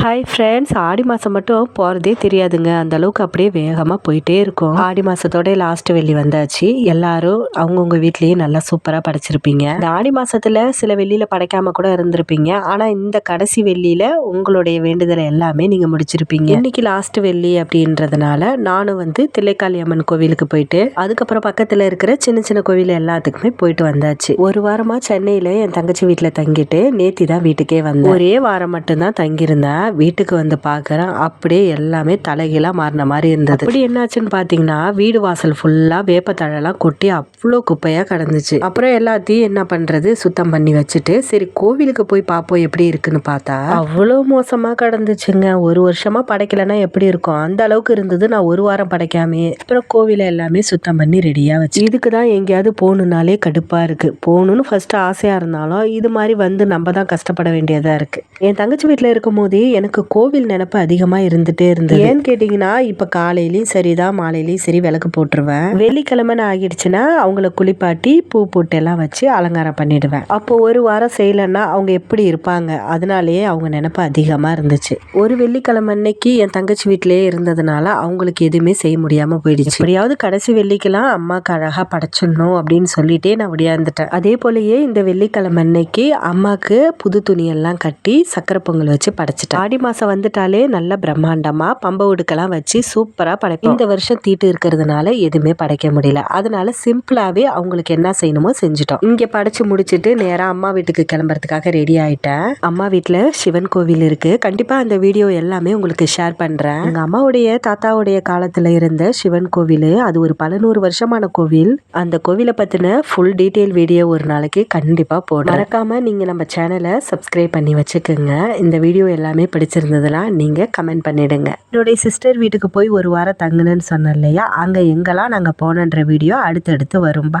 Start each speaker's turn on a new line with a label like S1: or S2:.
S1: Hi friends ஆடி மாதம் மட்டும் போகிறதே தெரியாதுங்க. அந்த அளவுக்கு அப்படியே வேகமாக போயிட்டே இருக்கும். ஆடி மாதத்தோட லாஸ்ட் வெள்ளி வந்தாச்சு. எல்லாரும் அவங்கவுங்க வீட்லேயே நல்லா சூப்பராக படைச்சிருப்பீங்க. இந்த ஆடி மாதத்தில் சில வெள்ளியில் படைக்காம கூட இருந்திருப்பீங்க. ஆனால் இந்த கடைசி வெள்ளியில் உங்களுடைய வேண்டுதலை எல்லாமே நீங்கள் முடிச்சிருப்பீங்க. இன்னைக்கு லாஸ்ட் வெள்ளி அப்படின்றதுனால நானும் வந்து தில்லைக்காளி அம்மன் கோவிலுக்கு போயிட்டு அதுக்கப்புறம் பக்கத்தில் இருக்கிற சின்ன சின்ன கோவில் எல்லாத்துக்குமே போயிட்டு வந்தாச்சு. ஒரு வாரமாக சென்னையில் என் தங்கச்சி வீட்டில் தங்கிட்டு நேத்தி தான் வீட்டுக்கே வந்தேன். ஒரே வாரம் மட்டும்தான் தங்கியிருந்தேன். வீட்டுக்கு வந்து பார்க்குறேன் அப்படியே எல்லாமே தலைகீழாக மாறின மாதிரி இருந்தது. அப்படி என்னாச்சுன்னு பார்த்தீங்கன்னா வீடு வாசல் ஃபுல்லாக வேப்பத்தழெல்லாம் கொட்டி அவ்வளோ குப்பையாக கிடந்துச்சு. அப்புறம் எல்லாத்தையும் என்ன பண்ணுறது சுத்தம் பண்ணி வச்சுட்டு சரி கோவிலுக்கு போய் பார்ப்போம் எப்படி இருக்குன்னு பார்த்தா அவ்வளோ மோசமாக கிடந்துச்சுங்க. ஒரு வருஷமாக படைக்கலைன்னா எப்படி இருக்கும்? அந்த அளவுக்கு இருந்தது. நான் ஒரு வாரம் படைக்காமே அப்புறம் கோவிலை எல்லாமே சுத்தம் பண்ணி ரெடியாக வச்சு. இதுக்கு தான் எங்கேயாவது போகணுன்னாலே கடுப்பாக இருக்குது போகணுன்னு ஃபஸ்ட்டு ஆசையாக இருந்தாலும் இது மாதிரி வந்து நம்ம தான் கஷ்டப்பட வேண்டியதாக இருக்குது என் தங்கச்சி வீட்டில் இருக்கும் போதே எனக்கு கோவில் நினப்பு அதிகமாக இருந்துகிட்டே இருந்தது. ஏன்னு கேட்டிங்கன்னா இப்போ காலையிலையும் சரிதான் மாலையிலையும் சரி விளக்கு போட்டுருவேன். வெள்ளிக்கிழமைன்னு ஆகிடுச்சுன்னா அவங்கள குளிப்பாட்டி பூ போட்டு எல்லாம் வச்சு அலங்காரம் பண்ணிடுவேன். அப்போ ஒரு வாரம் செய்யலைன்னா அவங்க எப்படி இருப்பாங்க? அதனாலேயே அவங்க நினப்பு அதிகமாக இருந்துச்சு. ஒரு வெள்ளிக்கிழமை அன்னைக்கு என் தங்கச்சி வீட்டிலேயே இருந்ததுனால அவங்களுக்கு எதுவுமே செய்ய முடியாமல் போயிடுச்சு. எப்படியாவது கடைசி வெள்ளிக்கெல்லாம் அம்மாவுக்கு அழகாக படைச்சிடணும் அப்படின்னு சொல்லிட்டே நான் விடியாந்துட்டேன் அதே போலயே இந்த வெள்ளிக்கிழமை அன்னைக்கு அம்மாவுக்கு புது துணியெல்லாம் கட்டி சக்கரை பொங்கல் வச்சு படைச்சிட்டேன். ஆடி மாதம் வந்துட்டாலே நல்ல பிரம்மாண்டமாக பம்பை உடுக்கெல்லாம் வச்சு சூப்பராக படைப்போம். இந்த வருஷம் தீட்டு இருக்கிறதுனால எதுவுமே படைக்க முடியல. அதனால சிம்பிளாகவே அவங்களுக்கு என்ன செய்யணுமோ செஞ்சுட்டோம். இங்கே படைச்சு முடிச்சுட்டு நேராக அம்மா வீட்டுக்கு கிளம்புறதுக்காக ரெடி ஆயிட்டேன். அம்மா வீட்டில் சிவன் கோவில் இருக்கு. கண்டிப்பாக அந்த வீடியோ எல்லாமே உங்களுக்கு ஷேர் பண்ணுறேன் எங்கள் அம்மாவுடைய தாத்தாவுடைய காலத்தில் இருந்த சிவன் கோவில் அது ஒரு பல நூறு வருஷமான கோவில். அந்த கோவிலை பற்றின ஃபுல் டீட்டெயில் வீடியோ ஒரு நாளைக்கு கண்டிப்பாக போடும் மறக்காமல் நீங்கள் நம்ம சேனலை சப்ஸ்கிரைப் பண்ணி வச்சுக்கோங்க. இந்த வீடியோ எல்லாமே பிடிச்சிருந்ததுன்னா நீங்கள் கமெண்ட் பண்ணிவிடுங்க என்னுடைய சிஸ்டர் வீட்டுக்கு போய் ஒரு வாரம் தங்குனேன்னு சொன்னேன் இல்லையா? அங்கே எங்கெல்லாம் நாங்கள் போனன்ற வீடியோ அடுத்தடுத்து வரும்பா